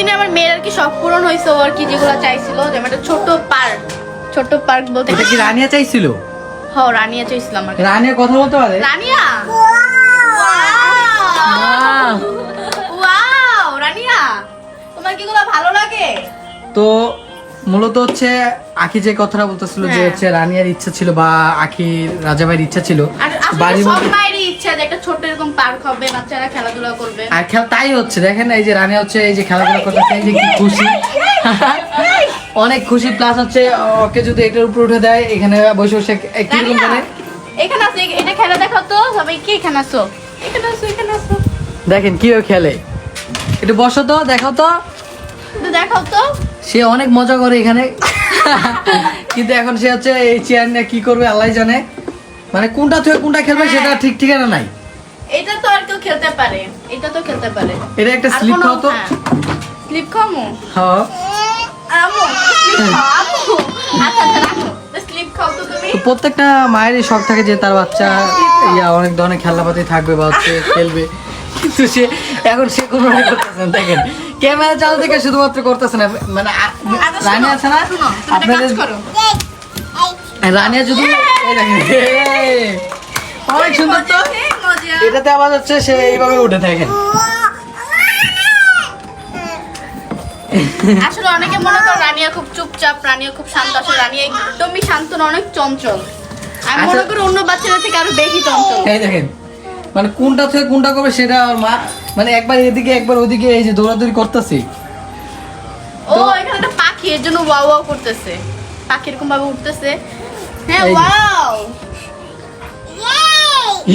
দিনে আমার মেয়ের আর কি সব পূরণ হয়েছে আর কি যেগুলো চাইছিল যেমন একটা ছোট পার্ক। ছোট পার্ক বলতে এটা কি রানিয়া চাইছিল? হ রানিয়া চাইছিল আমার রানিয়া কথা বলতে পারে? রানিয়া? ওয়াও রানিয়া তোমার কি এগুলো ভালো লাগে? তো মূলত হচ্ছে আখি যে কথাটা বলতেছিল যে হ্যাঁ। হচ্ছে রানিয়ার ইচ্ছা ছিল বা আখি রাজাভাইয়ের ইচ্ছা ছিল বাড়ির মধ্যে মায়েরই একটা ছোট এরকম পার্ক হবে বাচ্চারা খেলাধুলা করবে। আর খেলা তাই হচ্ছে দেখেন এই যে রানিয়া হচ্ছে এই যে খেলাধুলা করতেছে এই যে কি খুশি। অনেক খুশি প্লাস হচ্ছে ওকে যদি এটার উপর উঠে দেয় এখানে বসে বসে এখানে আসো এটা খেলা তো সবাই কি এখানে আসো এখানে আসো এখানে আসো দেখেন কীভাবে খেলে। একটু বসো তো দেখো তো। দেখাও তো। সে অনেক মজা করে এখানে। কিন্তু এখন সে হচ্ছে এই চেয়ার নিয়ে কি করবে আল্লাহ জানে। মানে কোনটা থেকে কোনটা খেলবে হ্যাঁ। সেটা ঠিক ঠিকানা নাই। এটা তো আর কেউ খেলতে পারে। এটা তো খেলতে পারে। এটা একটা স্লিপ খাও তো। হ্যাঁ। স্লিপ খামো হ্যাঁ। আমু আমু। আচ্ছা আচ্ছা রাখো। স্লিপ খাও তো তুমি। প্রত্যেকটা মায়েরই শখ থাকে যে তার বাচ্চা ইয়া অনেক ধরনের খেলনাপাতি থাকবে বা হচ্ছে খেলবে। কিন্তু সে এখন সে কোনো করতেছে না। দেখেন ক্যামেরা চালু থেকে শুধুমাত্র করতেছে না। মানে আচ্ছা, রানী আছে না? আপনাদের রানিয়া যদি অনেক সুন্দর তো। এটাতে আবার হচ্ছে সে এইভাবে উঠে থাকেন। আসলে অনেকে মনে করে রানিয়া খুব চুপচাপ রানিয়া খুব শান্ত আসলে রানিয়া একদমই শান্ত না অনেক চঞ্চল। আমি মনে আচ্ছা। করি অন্য বাচ্চারা থেকে আরও বেশি চঞ্চল। এই দেখেন মানে কোনটা থেকে কোনটা করবে সেটা আমার মা মানে একবার এদিকে একবার ওদিকে এই যে দৌড়াদৌড়ি করতেছি। ও এখানে একটা পাখি এর জন্য ওয়াও ওয়াও করতেছে। পাখি এরকম ভাবে উঠতেছে। হ্যাঁ ওয়াও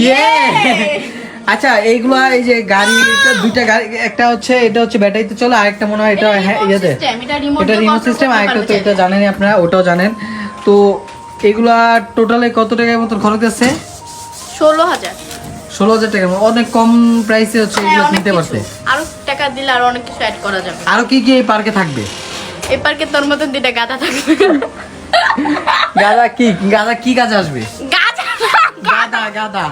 ইয়ে আচ্ছা এইগুলা এই যে গাড়ি দুইটা গাড়ি একটা হচ্ছে এটা হচ্ছে ব্যাটারিতে চলে আর একটা মনে হয় এটা হ্যাঁ ইয়েতে। এটা রিমোট সিস্টেম আর একটা তো এটা জানেনই আপনারা ওটাও জানেন। তো এগুলা টোটালে কত টাকার মতো খরচ আছে? ষোলো হাজার। ষোলো হাজার টাকার মতো অনেক কম প্রাইসে হচ্ছে হ্যাঁ এগুলো কিনতে পারছে আরও টাকা দিলে আরও অনেক কিছু অ্যাড করা যাবে। আরও কি কি এই পার্কে থাকবে? এই পার্কে তোর মতন দুইটা গাদা থাকবে। গাদা কি গাদা কি গাছ আসবে? গাদা গাদা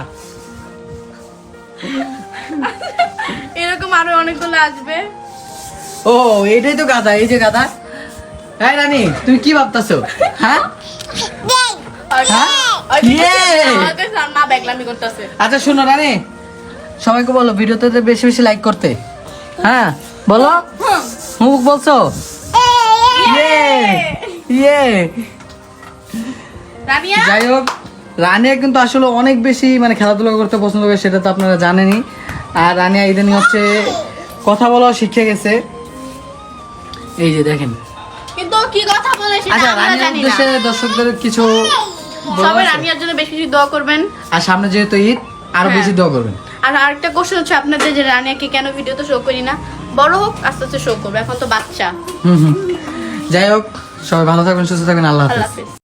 এরকম আরও অনেকগুলো আসবে। ও এটাই তো গাদা এই যে গাদা। হ্যাঁ রানী তুমি কি ভাবতেছো? হ্যাঁ? হ্যাঁ? আচ্ছা শোনো রানী সবাইকে বলো ভিডিওতে তো বেশি বেশি লাইক করতে। হ্যাঁ বলো। মুখ বলছো? ইয়ে ইয়ে যাই হোক রানিয়া কিন্তু আসলে অনেক বেশি মানে খেলাধুলা করতে পছন্দ করে সেটা তো আপনারা জানেনই। আর রানিয়া ইদানিং হচ্ছে কথা বলাও শিখে গেছে। এই যে দেখেন। কিন্তু কি কথা বলে সেটা আচ্ছা রানিয়ার উদ্দেশ্যে দর্শকদের কিছু সবাই রানিয়ার জন্য বেশি বেশি দোয়া করবেন। আর সামনে যেহেতু ঈদ আরও হ্যাঁ। বেশি দোয়া করবেন। আর আরেকটা কোশ্চেন হচ্ছে আপনাদের যে রানিয়াকে কেন ভিডিওতে শো করি না? বড় হোক আস্তে আস্তে শো করবে এখন তো বাচ্চা। হুম হুম। যাই হোক সবাই ভালো থাকবেন সুস্থ থাকবেন আল্লাহ হাফিজ।